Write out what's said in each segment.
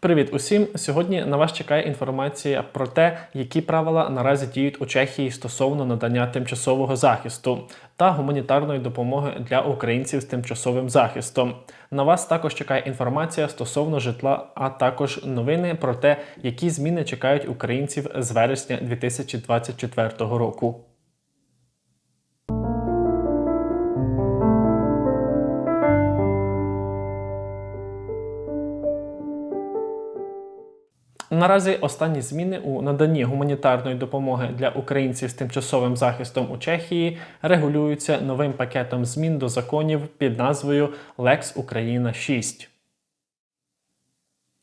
Привіт усім! Сьогодні на вас чекає інформація про те, які правила наразі діють у Чехії стосовно надання тимчасового захисту та гуманітарної допомоги для українців з тимчасовим захистом. На вас також чекає інформація стосовно житла, а також новини про те, які зміни чекають українців з вересня 2024 року. Наразі останні зміни у наданні гуманітарної допомоги для українців з тимчасовим захистом у Чехії регулюються новим пакетом змін до законів під назвою Lex Україна 6.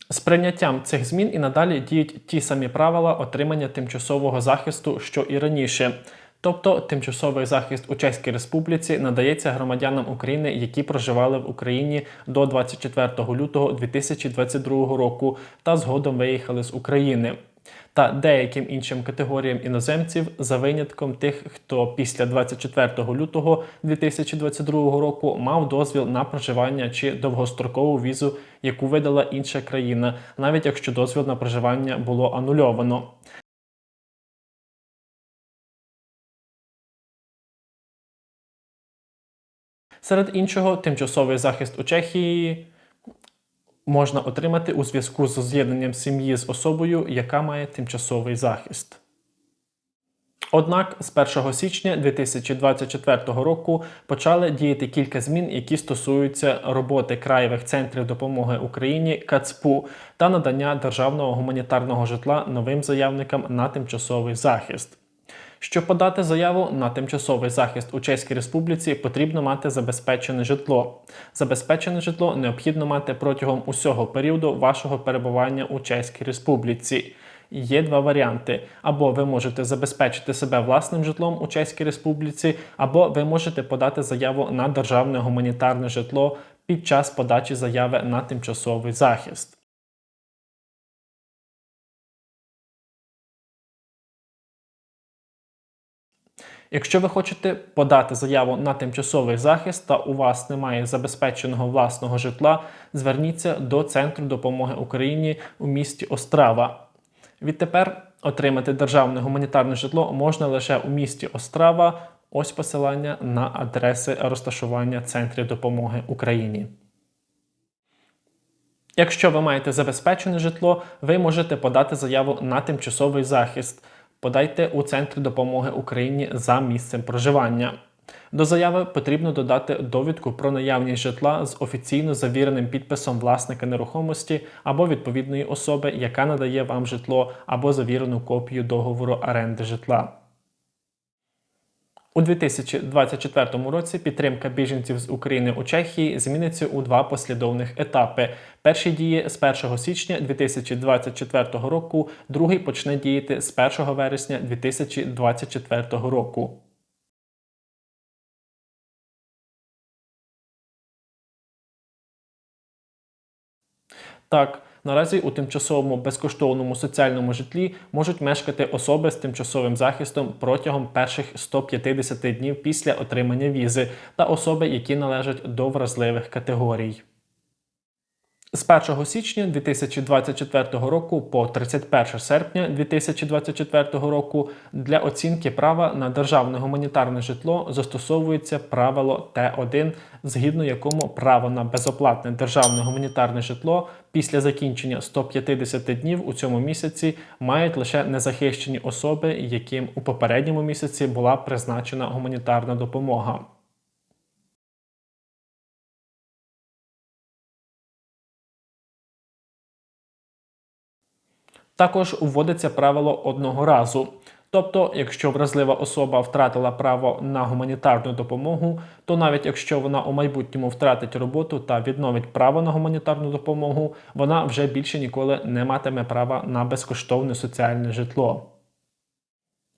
З прийняттям цих змін і надалі діють ті самі правила отримання тимчасового захисту, що і раніше. Тобто тимчасовий захист у Чеській Республіці надається громадянам України, які проживали в Україні до 24 лютого 2022 року та згодом виїхали з України. Та деяким іншим категоріям іноземців за винятком тих, хто після 24 лютого 2022 року мав дозвіл на проживання чи довгострокову візу, яку видала інша країна, навіть якщо дозвіл на проживання було анульовано. Серед іншого, тимчасовий захист у Чехії можна отримати у зв'язку з з'єднанням сім'ї з особою, яка має тимчасовий захист. Однак з 1 січня 2024 року почали діяти кілька змін, які стосуються роботи краєвих центрів допомоги Україні КАЦПУ та надання державного гуманітарного житла новим заявникам на тимчасовий захист. Щоб подати заяву на тимчасовий захист у Чеській Республіці, потрібно мати забезпечене житло. Забезпечене житло необхідно мати протягом усього періоду вашого перебування у Чеській Республіці. Є два варіанти: або ви можете забезпечити себе власним житлом у Чеській Республіці, або ви можете подати заяву на державне гуманітарне житло під час подачі заяви на тимчасовий захист. Якщо ви хочете подати заяву на тимчасовий захист та у вас немає забезпеченого власного житла, зверніться до Центру допомоги Україні у місті Острава. Відтепер отримати державне гуманітарне житло можна лише у місті Острава. Ось посилання на адреси розташування центрів допомоги Україні. Якщо ви маєте забезпечене житло, ви можете подати заяву на тимчасовий захист подайте у Центр допомоги Україні за місцем проживання. До заяви потрібно додати довідку про наявність житла з офіційно завіреним підписом власника нерухомості або відповідної особи, яка надає вам житло, або завірену копію договору оренди житла. У 2024 році підтримка біженців з України у Чехії зміниться у два послідовних етапи. Перший діє з 1 січня 2024 року, другий почне діяти з 1 вересня 2024 року. Так, Наразі у тимчасовому безкоштовному соціальному житлі можуть мешкати особи з тимчасовим захистом протягом перших 150 днів після отримання візи та особи, які належать до вразливих категорій. З 1 січня 2024 року по 31 серпня 2024 року для оцінки права на державне гуманітарне житло застосовується правило Т1, згідно якому право на безоплатне державне гуманітарне житло після закінчення 150 днів у цьому місяці мають лише незахищені особи, яким у попередньому місяці була призначена гуманітарна допомога. Також вводиться правило одного разу. Тобто, якщо вразлива особа втратила право на гуманітарну допомогу, то навіть якщо вона у майбутньому втратить роботу та відновить право на гуманітарну допомогу, вона вже більше ніколи не матиме права на безкоштовне соціальне житло.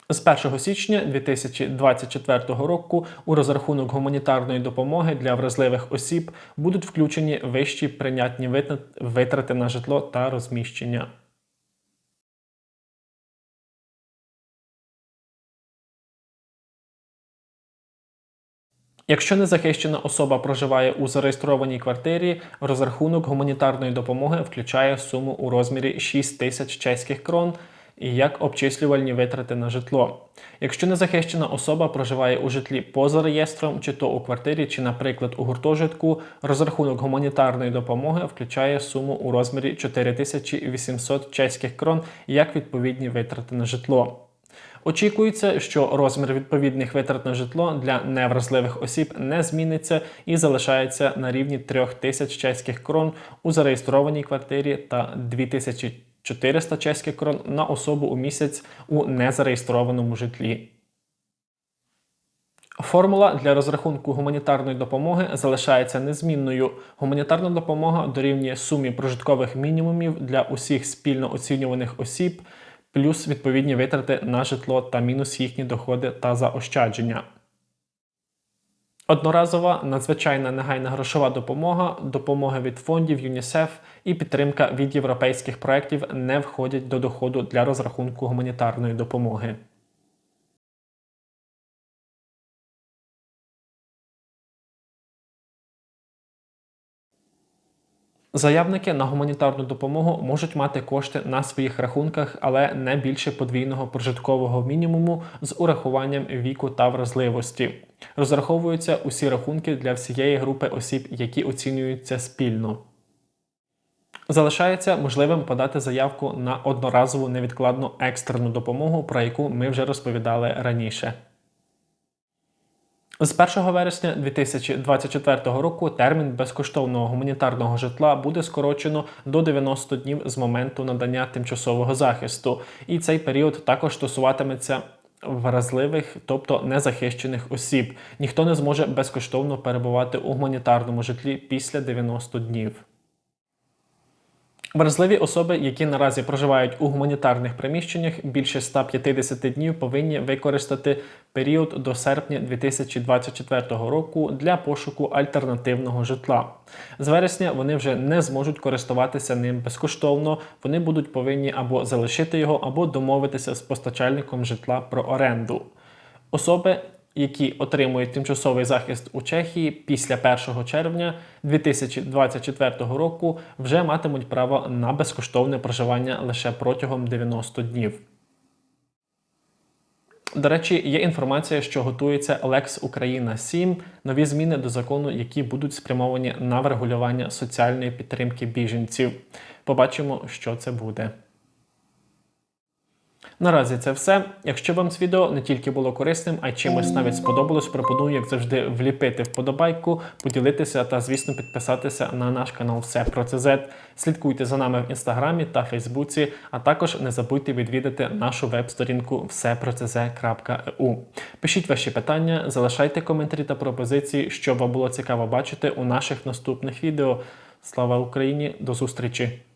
З 1 січня 2024 року у розрахунок гуманітарної допомоги для вразливих осіб будуть включені вищі прийнятні витрати на житло та розміщення. Якщо незахищена особа проживає у зареєстрованій квартирі, розрахунок гуманітарної допомоги включає суму у розмірі 6 тисяч чеських крон і як обчислювальні витрати на житло. Якщо незахищена особа проживає у житлі поза реєстром, чи то у квартирі, чи, наприклад, у гуртожитку, розрахунок гуманітарної допомоги включає суму у розмірі 4800 чеських крон як відповідні витрати на житло. Очікується, що розмір відповідних витрат на житло для невразливих осіб не зміниться і залишається на рівні 3 тисяч чеських крон у зареєстрованій квартирі та 2400 чеських крон на особу у місяць у незареєстрованому житлі. Формула для розрахунку гуманітарної допомоги залишається незмінною. Гуманітарна допомога дорівнює сумі прожиткових мінімумів для усіх спільно оцінюваних осіб, плюс відповідні витрати на житло та мінус їхні доходи та заощадження. Одноразова надзвичайна негайна грошова допомога, допомога від фондів ЮНІСЕФ і підтримка від європейських проєктів не входять до доходу для розрахунку гуманітарної допомоги. Заявники на гуманітарну допомогу можуть мати кошти на своїх рахунках, але не більше подвійного прожиткового мінімуму з урахуванням віку та вразливості. Розраховуються усі рахунки для всієї групи осіб, які оцінюються спільно. Залишається можливим подати заявку на одноразову невідкладну екстрену допомогу, про яку ми вже розповідали раніше. З 1 вересня 2024 року термін безкоштовного гуманітарного житла буде скорочено до 90 днів з моменту надання тимчасового захисту, і цей період також стосуватиметься вразливих, тобто незахищених осіб. Ніхто не зможе безкоштовно перебувати у гуманітарному житлі після 90 днів. Вразливі особи, які наразі проживають у гуманітарних приміщеннях, більше 150 днів повинні використати період до серпня 2024 року для пошуку альтернативного житла. З вересня вони вже не зможуть користуватися ним безкоштовно. Вони будуть повинні або залишити його, або домовитися з постачальником житла про оренду. Особи, які отримують тимчасовий захист у Чехії після 1 червня 2024 року, вже матимуть право на безкоштовне проживання лише протягом 90 днів. До речі, є інформація, що готується Lex Україна 7, нові зміни до закону, які будуть спрямовані на врегулювання соціальної підтримки біженців. Побачимо, що це буде. Наразі це все. Якщо вам це відео не тільки було корисним, а й чимось навіть сподобалось, пропоную, як завжди, вліпити вподобайку, поділитися та, звісно, підписатися на наш канал Все про ЦЗ. Слідкуйте за нами в інстаграмі та Фейсбуці, а також не забудьте відвідати нашу веб-сторінку всепроцз.eu. Пишіть ваші питання, залишайте коментарі та пропозиції, що вам було цікаво бачити у наших наступних відео. Слава Україні! До зустрічі!